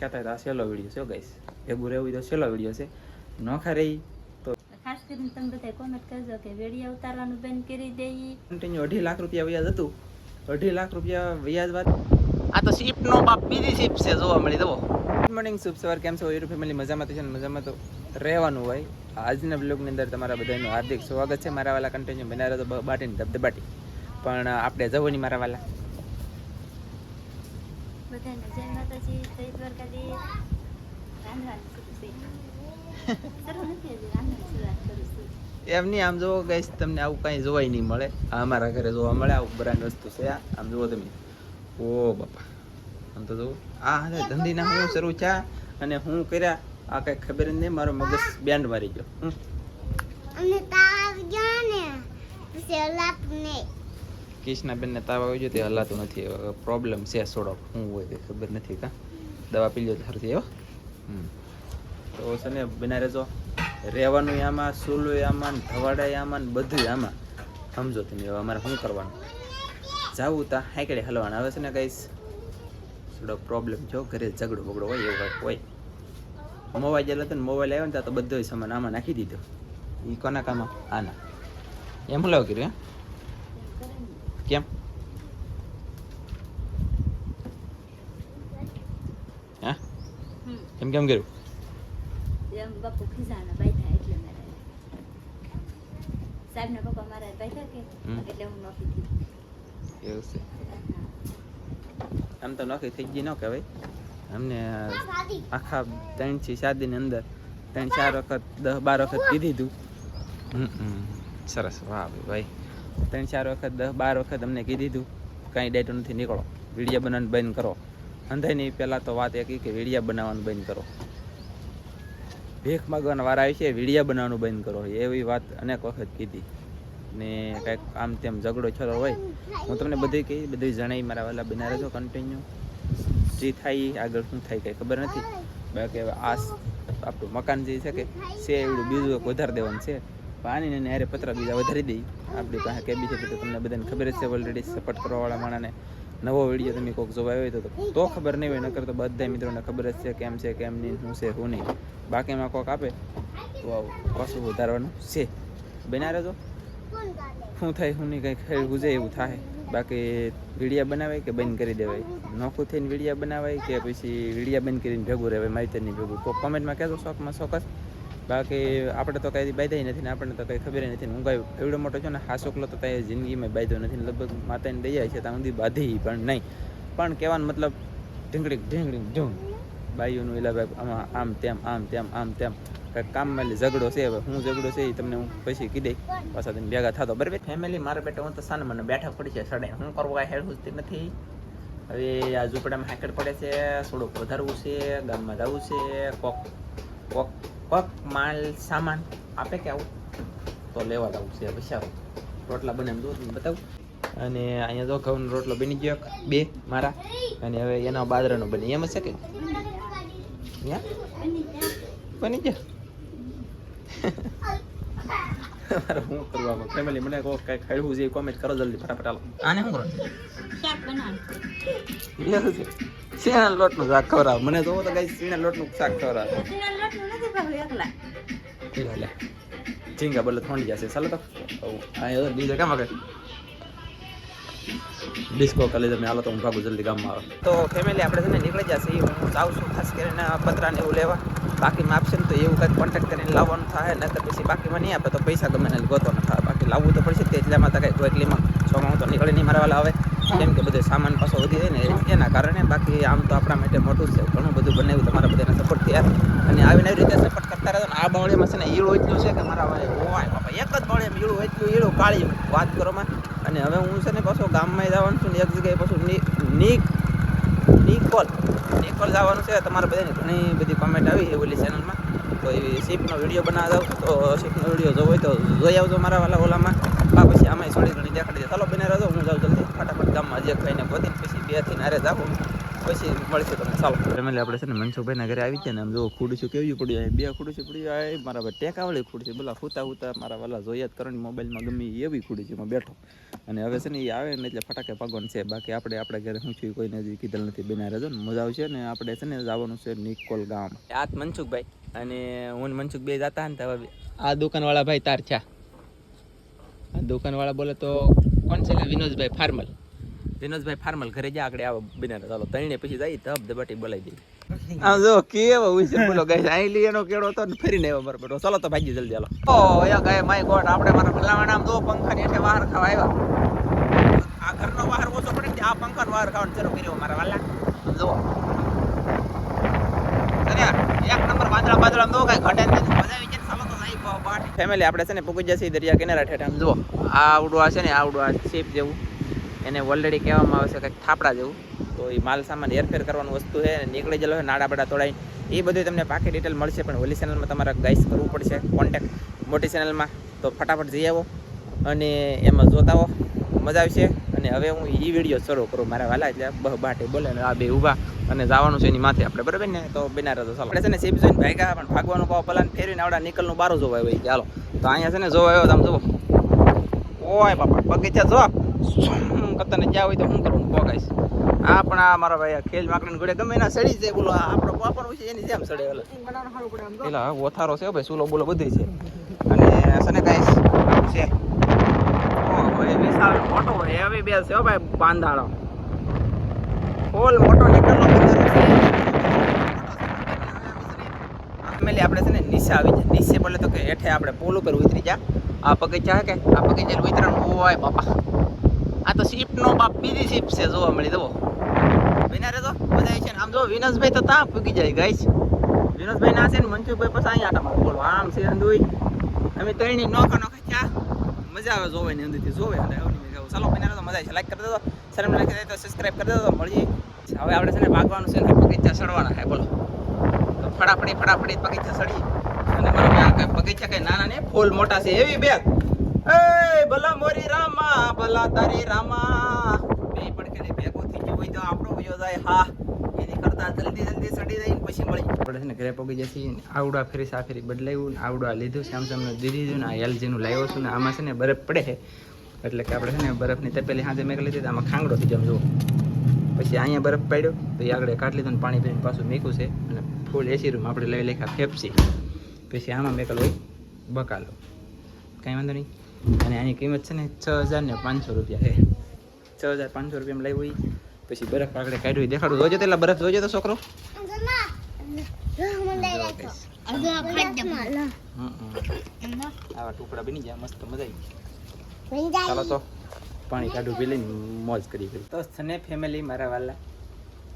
કહેતા હતા આ વીડિયો છે ગાઈસ. ભેગું રહેવું તો સહેલો વીડિયો છે. નોખા રહી તો ખાસ કરીને તમે બધા કોમેન્ટ કરજો કે વેડિયા ઉતારવાનું બંધ કરી દઈએ કન્ટિન્યુ અઢી લાખ રૂપિયા વ્યાજ હતું. અઢી લાખ રૂપિયા વ્યાજ વાત આ તો શીપનો બાપ બીજી શિપ છે જોવા મળી દો ગુડ મોર્નિંગ શુભ સવાર કેમ છો? યુટ્યુબ ફેમિલી મજામાં તો છે ને? મજામાં તો રહેવાનું હોય. આજના બ્લોગની અંદર તમારા બધાનું હાર્દિક સ્વાગત છે. મારા વાલા કન્ટિન્યુ બનાવ્યા તો બાટીને ધબધબાટી. પણ આપણે જવું નહીં મારા વાલા. બધાને જય માતાજી જય દ્વારકાધીશ. રાંધવાનું શરૂ છે શરૂ નથી હજી રાંધવાની શરૂઆત કરું છું. એમ નહીં આમ જોવો ગઈશ તમને આવું કાંઈ જોવાય નહીં મળે. આ અમારા ઘરે જોવા મળે આવું બ્રાન્ડ વસ્તુ છે આ. આમ જુઓ તમે. ઓ બાપા. આમ તો જુઓ. આ હવે ધંધીના હું શરૂ થયા અને હું કર્યા આ કાંઈ ખબર જ નહીં મારો મગજ બેન્ડ મારી ગયો. અને તાવ ગયો ને સેલાપ અલાપ ને કિશનાબેનને તાવ આવી ગયો તે હલાતું નથી. પ્રોબ્લેમ છે થોડોક, શું હોય તે ખબર નથી કા. દવા પી લો સારું એવો તો છે ને બિના રહેજો રહેવાનું આમાં સૂલું આમાં, ધવાડા આમાં બધું આમાં. સમજો તમે, હવે અમારે શું કરવાનું? જાવું તા હાઈકડે હલવાના. આવે છે ને કઈશ થોડો પ્રોબ્લેમ જો ઘરે ઝઘડો બગડો હોય, એવું હોય. મોબાઈલ જેલો હતો મોબાઈલ આવ્યો ને, ત્યાં તો બધો સામાન આમાં નાખી દીધો. એ કોના કામાં આના. એમ લાવ કર્યું કેમ હા એમ કેમ કર્યું આમ તો નોકરી થઈ ગઈ ન કહેવાય. અમને આખા ત્રણથી ચાર દિન અંદર ત્રણ ચાર વખત દસ બાર વખત કીધી તું. હમ હમ. સરસ. વાહ ભાઈ. ત્રણ ચાર વખત, દસ, બાર વખત અમને કીધી હતું કાંઈ ડેટો નથી, નીકળો. વિડીયા બનાવવાનું બંધ કરો. અંધાઈ નહીં પહેલાં તો વાત એ કહી કે, વિડીયા બનાવવાનું બંધ કરો. ભીખ માગવાના વાર આવી છે, વિડીયા બનાવવાનું બંધ કરો. એવી વાત અનેક વખત કીધી. ને કંઈક આમ તેમ ઝઘડો છરો હોય, હું તમને બધી કહી, બધી જણાવી મારા વાલા બના રહેજો કન્ટિન્યુ જે થાય આગળ શું થાય કંઈ ખબર નથી. બાકી આ આપણું મકાન જે છે કે, છે એવડું બીજું એક વધારે દેવાનું છે. પાણી ને હારે પતરા બીજા વધારી દઈ. આપણી પાસે કે બી છે, તો તમને બધાને ખબર જ છે ઓલરેડી સપોર્ટ કરવાવાળા માણસને નવો વીડિયો તમે કોઈક જોવા આવ્યો તો તો ખબર નહીં હોય, નકર તો બધા મિત્રોને ખબર જ છે કેમ છે, કેમ નહીં, શું છે, શું નહીં. બાકીમાં કોક આપે, તો પાછું વધારવાનું છે. બના રહેજો. શું થાય, શું નહીં, કંઈ ખેડ ગુજે એવું થાય. બાકી વિડીયા બનાવાય કે બંધ કરી દેવાય? નોખું થઈને વિડીયા બનાવાય કે પછી વિડીયા બંધ કરીને ભેગું રહેવાય માહિતીની ભેગું? તો કોમેન્ટમાં કહેજો, શોખમાં ચોક્કસ બાકી આપણે તો કાંઈ બાંધાય નથી ને આપણને તો કંઈ ખબર નથી હું કાંઈ એવડો મોટો છે ને હાસોકલો તો કાંઈ જિંદગીમાં બાંધ્યો નથી લગભગ માતાની દયા છે, ત્યાં સુધી બાંધી પણ નહીં. પણ કહેવાનો મતલબ ઢીંગડી ઢીંગડી ઢૂંગ. બાઈઓનું એલા ભાઈ આમાં આમ તેમ આમ તેમ આમ તેમ. કાંઈક કામમાં ઝઘડો છે, હવે હું ઝઘડો છે એ તમને હું પછી કીધી પાછા તમે ભેગા થતો બરાબર? ફેમિલી મારા બેટા, હું તો સાને મને બેઠા પડી છે સડે. હું કરવું કાંઈ હેડું નથી. હવે આ ઝૂંપડામાં હાકડ પડે છે, થોડુંક વધારવું છે, ગામમાં જવું છે, કોક કોક કોક માલ સામાન આપે કે આવું? તો લેવા જવું છે પછી આવું રોટલા બને એમ દૂધ બતાવું. અને અહીંયા જો ઘઉંનો રોટલો બની ગયો બે મારા. અને હવે એના બાદરાનો બની. એમ છે કે બની ગયા. મારે શું કરવાનું? ફેમિલી મને કહો કાંઈ ખાડવું છે કોમેન્ટ કરો જલ્દી ફટાફટ હાલો. આને શું કરો એવું લોટનું શાક ખવડાવ. મને જોવો તો કઈ શીણા લોટનું શાક ખવડાવ. તેના લોટનું નથી ભાવ એકલા. લે ઝીંગા બોલે થોડી જશે. ચાલો તો. હા એ બીજે કામ આગળ. ડિસ્કો કરી તમે હાલો તો હું ભાગું જલ્દી ગામમાં આવે. તો ફેમિલી આપણે છે ને નીકળી જશે હું જાઉં છું ખાસ કરીને પતરાને એવું લેવા. બાકી માપશે ને તો એવું કંઈક કોન્ટેક્ટ કરીને લાવવાનું થાય. નકર પછી બાકીમાં નહીં આપે તો પૈસા ગમે ને ગોતો ન થાય. બાકી લાવવું તો પડશે તે એટલામાં તો કંઈક એટલીમાં છોકરા હું તો નીકળી નહીં મારવા આવે કેમ કે બધો સામાન પાછો વધી જાય ને એના કારણે બાકી આમ તો આપણા માટે મોટું છે. ઘણું બધું બનાવ્યું તમારા બધાને સપોર્ટ થયા અને આવીને આવી રીતે સપોર્ટ કરતા રહેતો ને. આ બાવળીમાં છે ને ઈળો એટલું છે કે મારા બાપા, એક જ બાવળીમાં ઈળું એટલું ઈળું કાળી વાત કરોમાં. અને હવે હું છે ને પાછો ગામમાં જવાનું છું ને એક જગ્યાએ પાછું નીક નિકોલ. નિકોલ જવાનું છે. તમારા બધાની ઘણી બધી કોમેન્ટ આવી ઓલી ચેનલમાં તો એ શીપનો વીડિયો બનાવવા જાઉં તો શીપનો વીડિયો જોવો હોય તો જોઈ આવજો મારા વાલા ઓલામાં. આ પછી આમાં થોડી ઘણી દેખાડી દે. ચાલો બને રહેજો હું જાઉં જલ્દી. ફટાફટ ગામમાં જે ખાઈને પહોંચીને પછી બેથી નારે જાઉં. પછી મળશે તમને. ચાલો. ફેમિલી આપણે છે ને મનસુખભાઈના ઘરે આવી ગયા ને આમ જો ખુડશું કેવી પડ્યું બે ખુડશું પડ્યું આ મારા ભાઈ ટેકાવાળી ખુડશું બોલા ફૂતા ફૂતા મારા વાલા જોઈએ જ કરવાની મોબાઈલમાં ગમે એવી ખુડશીમાં બેઠો. અને હવે છે ને એ આવે ને એટલે ફટાકે ભગવાન છે. બાકી આપણે આપણા ઘરે શું છું કોઈને હજી કીધેલ નથી. બેના રહેજો ને. મજા આવશે ને આપણે છે ને જવાનું છે નિકોલ ગામ. આ મનસુખભાઈ. અને હું ને મનસુખ બે જતા ને તો હવે આ દુકાનવાળા ભાઈ તાર છે આ દુકાનવાળા બોલે તો, કોણ છે વિનોદભાઈ ફાર્મલ. વિનોદભાઈ ફાર્મલ ઘરે જા, આગળ આવો બિના ચાલો તઈને પછી જાય, ધબ ધબાટી બોલાઈ દઈ આમ જો, કેવો ઉછેર બોલો, ગાઈસ, આઈ લી એનો કેડો તો ફરીને આવ્યો મારો ચાલો તો ભાગી જલ્દી ચાલો ઓ યા ગાય, માય ગોડ, આપણે મારા ભલાવા નામ જો પંખા હેઠે બહાર ખાવા આવ્યા. આ ઘરનો બહાર ઓછો પડે આ પંખા બહાર ખાવાનું શરૂ કર્યો મારા વાલા. જો એક નંબર વાદળા વાદળા દો કઈ ઘટે મજા આવી જાય ચાલો ફેમિલી આપણે છે ને પૂગી જશે દરિયા કિનારા ઠેઠ જુઓ. આ આવડું આ છે ને આવડું આ શેપ જેવું. એને ઓલરેડી કહેવામાં આવે છે કંઈક થાપડા જેવું. તો એ માલ સામાન હેરફેર કરવાનું વસ્તુ છે, નીકળી જલો છે, નાડા બડા તોડાઈ. એ બધું તમને પાકી ડિટેલ મળશે, પણ ઓલી ચેનલમાં તમારે ગાઈસ કરવું પડશે કોન્ટેક્ટ મોટી ચેનલમાં તો ફટાફટ જઈ આવો અને એમાં જોતા મજા આવશે. અને હવે હું એ વીડિયો શરૂ કરું, મારા વાલા એટલે બાટે બોલે આ બે ઊભા. અને જવાનું છે એની માથે આપણે, બરાબર ને? તો બિના રહેતો આપણે છે ને સીપ જોઈને ભાગ્યા પણ ભાગવાનું પાવ પલાન ફેરવીને આવડા નીકળનું બારું જોવા આવ્યો ચાલો તો અહીંયા છે ને જોવા આવ્યો તમે જુઓ. ઓય બાપા, બગીચા જો કતને જ્યાં હોય તો શું કરવું ગાઈસ આ પણ આ મારા ભાઈ ખેલ માકડીને ગોળે ગમે એના સડી જાય, બોલો. આપણો પાપડ હોય છે, એની જેમ સડે એટલે ઓથારો છે ભાઈ, સુલો બોલો બધી છે. અને છે ને ગાઈસ, છે. મોટો હવે બે છે ભાઈ, બાંધાળો. ફૂલ મોટો નીકળનો મેલી આપણે છે ને નીચે આવી જાય નીચે બોલે તો કે હેઠે આપણે પુલ ઉપર ઉતરી જા. આ બગીચા કે? આ બગીચા ઉતરણ હોય બાપા. આ તો શીપ નો બાપ બીજી શીપ છે, જોવા મળી દો વિનારે તો બધા છે ને. આમ જો વિનસભાઈ તો ત્યાં પૂકી જાય ગાઈશ વિનોદભાઈ ના છે ને મનસુખભાઈ પછી અહીંયા આટા મારે. બોલો, આમ છે અંદુઈ અમે ત્રણેય નોખા નોખા ચા મજા આવે અંદરથી. જોવે એટલે એવું નહીં કહું ચાલો વિના તો મજા આવે લાઈક કરી દેજો. શરમ દે તો સબસ્ક્રાઈબ કરી દેજો. મળીએ. હવે આપણે છે ને ભાગવાનું છે ને બગીચા સડવાના હે બોલો. તો ફટાફડી ફટાફટી બગીચા સડી અને મારા બગીચા કઈ નાના ને, ફૂલ મોટા છે, એવી બેગ એ ભલા મોરી રામા, ભલા તારી રામા. બે પડકે ભેગો થઈ ગયો હોય તો આપણો વયો જાય, હા. એની કરતા જલ્દી જલ્દી જાય ને પછી મળી. આપણે છે ને ઘરે પગી જશે આવડા ફેરી સાફેરી બદલાવ્યું ને, આવડા લીધું સેમસંગનું દીધી દીધું ને, આ એલજીનું લાવ્યો છું ને, આમાં છે ને બરફ પડે છે. એટલે કે આપણે છે ને બરફની તપેલી સાંજે મેં લીધી આમાં ખાંગડો થઈ જમ જુઓ. પછી અહીંયા બરફ પડ્યો તો એ આગળ કાઢી લીધો ને પાણી પીને પાછું મેકું છે. અને ફૂલ એસી રૂમ આપણે લઈ લેખા ફેફસી પછી આમાં મેકલ હોય બકાલો. કાંઈ વાંધો નહીં. અને આની કિંમત છે ને છ હજાર ને પાંચસો રૂપિયા. છે છ હજાર પાંચસો રૂપિયામાં લઈ હોય પછી બરફ આગળ કાઢ્યું હોય દેખાડું. જોજો તેલા બરફ જોજો તો છોકરો. આવા ટુકડા બની જાય મસ્ત મજા આવી ચાલો તો. પાણી કાઢું પી લઈને મોજ કરી કરી તો ને ફેમિલી મારા વાલા.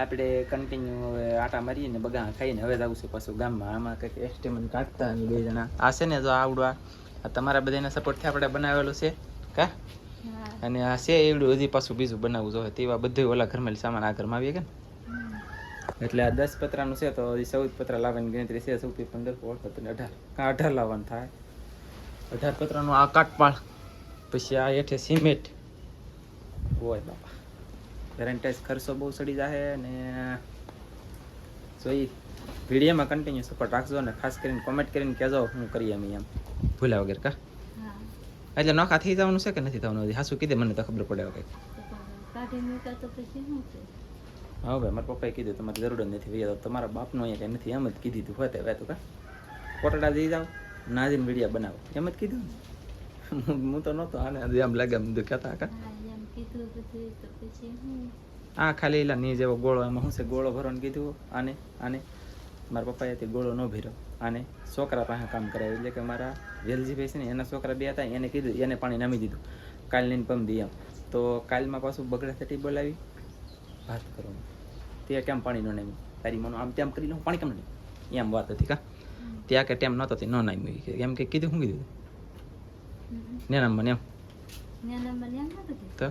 આપણે કન્ટિન્યુ હવે આટા મારીને બગા ખાઈને હવે જવું છે પાછું ગામમાં. આમાં કંઈક એસ્ટેમન કાઢતા અને બે જણા. આ છે ને જો આવડવા. આ તમારા બધાના સપોર્ટથી આપણે બનાવેલું છે. કા? અને આ છે એવડું હજી પાછું બીજું બનાવવું જોઈએ. તેવા બધું ઓલા ઘરમાં સામાન આ ઘરમાં આવીએ કે ને? એટલે આ દસ પતરાનું છે તો હજી ચૌદ પતરા લાવવાની ગણતરી છે. સૌથી પંદર ઓળખ અઢાર. કાં અઢાર લાવવાનું થાય? અઢાર પતરાનું આ કાટપાળ પછી આ હેઠે સિમેન્ટ. હોય બાપા વેરેન્ટાઇઝ ખર્ચો બહુ સડી જાય અને જોઈ વિડીયોમાં કન્ટિન્યુ સપોર્ટ રાખજો અને ખાસ કરીને કોમેન્ટ કરીને કહેજો હું કરીએ અમે એમ. ભૂલ્યા વગર કા? એટલે નોખા થઈ જવાનું છે કે નથી થવાનું? હજી હાસુ કીધે મને તો ખબર પડે કંઈક. હા ભાઈ મારા પપ્પાએ કીધું તમારે જરૂર જ નથી ભાઈ તમારા બાપનું અહીંયા કંઈ નથી એમ જ કીધી તું હોતે હવે તું કા? કોટડા જઈ જાઓ નાજીન વિડીયા બનાવો. એમ જ કીધું હું તો નહોતો આને આમ લાગે એમ બધું કહેતા કા? હા એમ કીધું પછી તો પછી હું આ ખાલી એલા ની જેવો ગોળો એમાં શું છે? ગોળો ભરવાનું કીધું આને આને. મારા પપ્પાએ તે ગોળો ન ભર્યો. અને છોકરા પાસે કામ કરાવ્યું. એટલે કે મારા વેલજીભાઈ છે ને એના છોકરા બે હતા એને કીધું એને પાણી નામી દીધું. કાલ લઈને પમ દી એમ. તો કાલમાં પાછું બગડા થતી બોલાવી ભાત કરવાનું તે કેમ પાણી ન નામ્યું? તારી મનો આમ તેમ કરી લઉં પાણી કેમ નહીં એમ વાત હતી કા? ત્યાં કે ટેમ નહોતો ન નામ્યું. કેમ એમ કે કીધું શું કીધું? ને નામ મને એમ. ત્યાં નંબર એમ નતું તો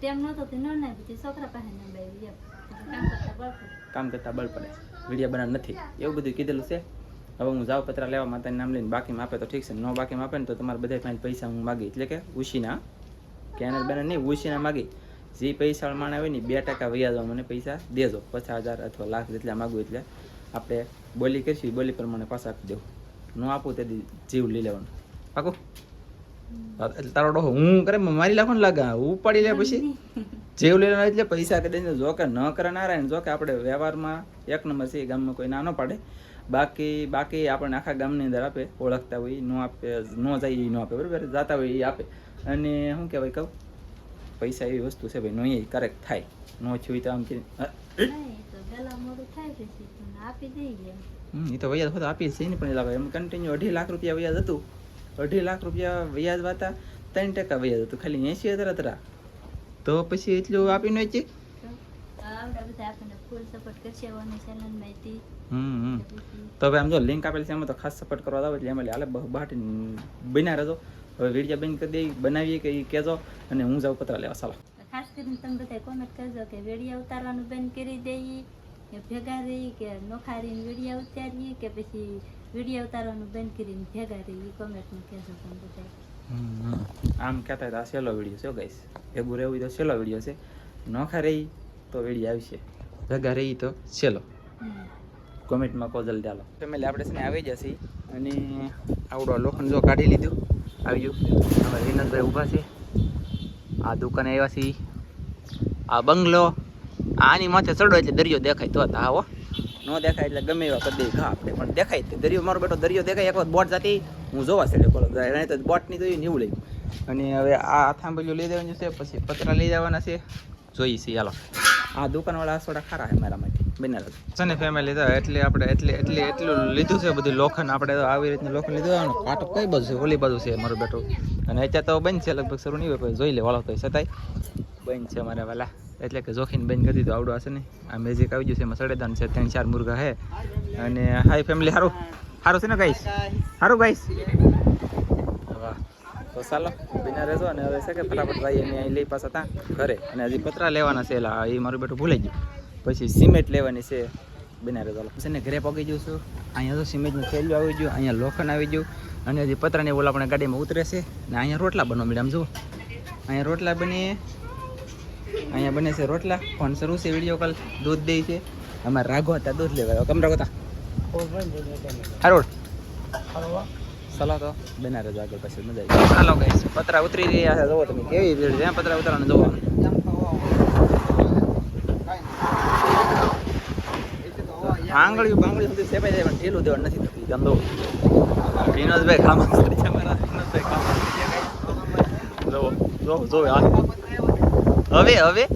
તેમ નતો તે ન ના પછી છોકરા પાસે નંબર આવી એમ કામ કરતા બળ પડે વીડિયો બનાવ નથી એવું બધું કીધેલું છે હવે હું જાઉં પતરા લેવા માતાનું નામ લઈને બાકીમાં આપે તો ઠીક છે નો બાકીમાં આપે ને તો તમારે બધા પાસે પૈસા હું માગી એટલે કે ઉશીના કેનર બેનર નહીં ઉશીના માગી જે પૈસા માણે હોય ને બે ટકા વ્યાજો મને પૈસા દેજો પચાસ હજાર અથવા લાખ જેટલા માગું એટલે આપણે બોલી કરીશું બોલી પ્રમાણે પાછા આપી દેવું ન આપું તેથી જીવ લઈ લેવાનું પાકું એટલે તારો ડોહો હું કરે મારી લાખો ને લાગે ઉપાડી લે પછી? જેવું લઈ એટલે પૈસા કદી જો કે ન કરે નારાયણ જો કે આપણે વ્યવહારમાં એક નંબર છે ગામમાં કોઈ ના ન પાડે. બાકી બાકી આપણને આખા ગામની અંદર આપે ઓળખતા હોય ન આપે ન જાય એ ન આપે બરાબર? જાતા હોય એ આપે. અને શું કહેવાય કહું પૈસા એવી વસ્તુ છે ભાઈ નહીં કરેક્ટ થાય. નો છું તો આમ કે થાય એ તો હોતો આપી છે ને પણ એમ કન્ટિન્યુ અઢી લાખ રૂપિયા વ્યાજ હતું. અઢી લાખ રૂપિયા વ્યાજ વાતા ત્રણ ટકા વ્યાજ હતું ખાલી એસી હજાર હતા તો પછી એટલું આપીને છે તો હવે આમ જો લિંક આપેલી છે એમાં તો ખાસ સપોર્ટ કરવા આવો એટલે એમાં હાલે બહાટી બન્યા રહેજો. હવે વીડિયો બંધ કરી દઈ બનાવીએ કે એ કહેજો અને હું જાઉં પતરા લેવા ચાલો ખાસ કરીને તમે બધા કોમેન્ટ કરજો કે વીડિયો ઉતારવાનું બંધ કરી દઈએ કે ભેગા રહી કે નોખારીને વીડિયો ઉતારીએ કે પછી વીડિયો ઉતારવાનું બંધ કરીને ભેગા થઈ કોમેન્ટમાં કહેશો તમે બધા આમ કહેતા હતા આ છેલ્લો વીડિયો છે ગાઈસ ભેગું રહેવું તો છેલ્લો વીડિયો છે. નોખા રહી તો વીડિયો આવશે. ભેગા રહી તો છેલ્લો. કોમેન્ટમાં કોઝલ ચાલો ફેમિલી આપણે છે આવી જશે અને આવડો લોખંડ જો કાઢી લીધું આવ્યું હવે વિનોદભાઈ ઊભા છે. આ દુકાને આવ્યા છે આ બંગલો આની માથે ચડો એટલે દરિયો દેખાય તો આવો હો. ન દેખાય એટલે ગમે એવા કરી દઈએ આપણે પણ દેખાય દરિયો, મારો બેટો દરિયો દેખાય, એક વાર બોટ જતી, હું જોવા છે બોલો નહીં તો બોટની તો એવું લઈ અને હવે આ થાંભલીઓ લઈ દેવાની છે, પછી પતરા લઈ જવાના છે. જોઈએ છીએ ચાલો આ દુકાનવાળા આસોડા ખારા છે મારા માટે, બને છે ને ફેમિલી તો એટલે આપણે એટલે એટલે એટલું લીધું છે બધું લોખંડ. આપણે તો આવી રીતનું લોખંડ લીધું હોય ને કાટો કઈ બાજુ છે? ઓલી બાજુ છે મારું બેટું. અને અત્યારે તો બંધ છે, લગભગ શરૂ નહીં હોય જોઈ લે, વાળો તો છતાંય. બંધ છે મારા વાલા. એટલે કે જોખીને બંધ કરી દીધું. આવડું હશે ને? આ મેજિક આવી ગયું છે. એમાં સડેદાન છે. ત્રણ, ચાર મુર્ગા છે અને હાઈ ફેમિલી સારું સારું છે ને ગાઈસ સારું ગાઈસ વાહ. તો ચાલો, બિના રહેજો અને હવે છે કે ફટાફટ ભાઈ અને અહીં લઈ પાછા હતા ઘરે. અને હજી પતરા લેવાના છે એલા. એ મારું બેટું ભૂલાઈ ગયું. પછી સિમેન્ટ લેવાની છે. બિના રહેજો. પછી ને ઘરે પગી જઉં છું. અહીંયા તો સિમેન્ટનું થેલું આવી ગયું. અહીંયા લોખંડ આવી ગયું. અને હજી પતરાની ઓલા આપણે ગાડીમાં ઉતરે છે. ને અહીંયા રોટલા બનવા મેડમ જુઓ. અહીંયા રોટલા બની અહીંયા બને છે રોટલા. ફોન શરૂ છે વીડિયો કોલ દૂધ દે છે. અમારે રાઘો હતા, દૂધ લેવા કમ રાઘો હતા? હારોડ ચલો તો બના રહેજો આગળ પછી મજા આવી ચાલો ગઈ પતરા ઉતરી રહ્યા છે. જોવો તમે કેવી ભીડ છે પતરા ઉતરવાનું જોવો આંગળીઓ બાંગળીઓ સુધી સેપાઈ જાય, પણ ઢીલું દેવાનું નથી થતી. ગંદો વિનોદભાઈ કરી વિનોદભાઈ જોવો જોવો જોવો આ હવે હવે?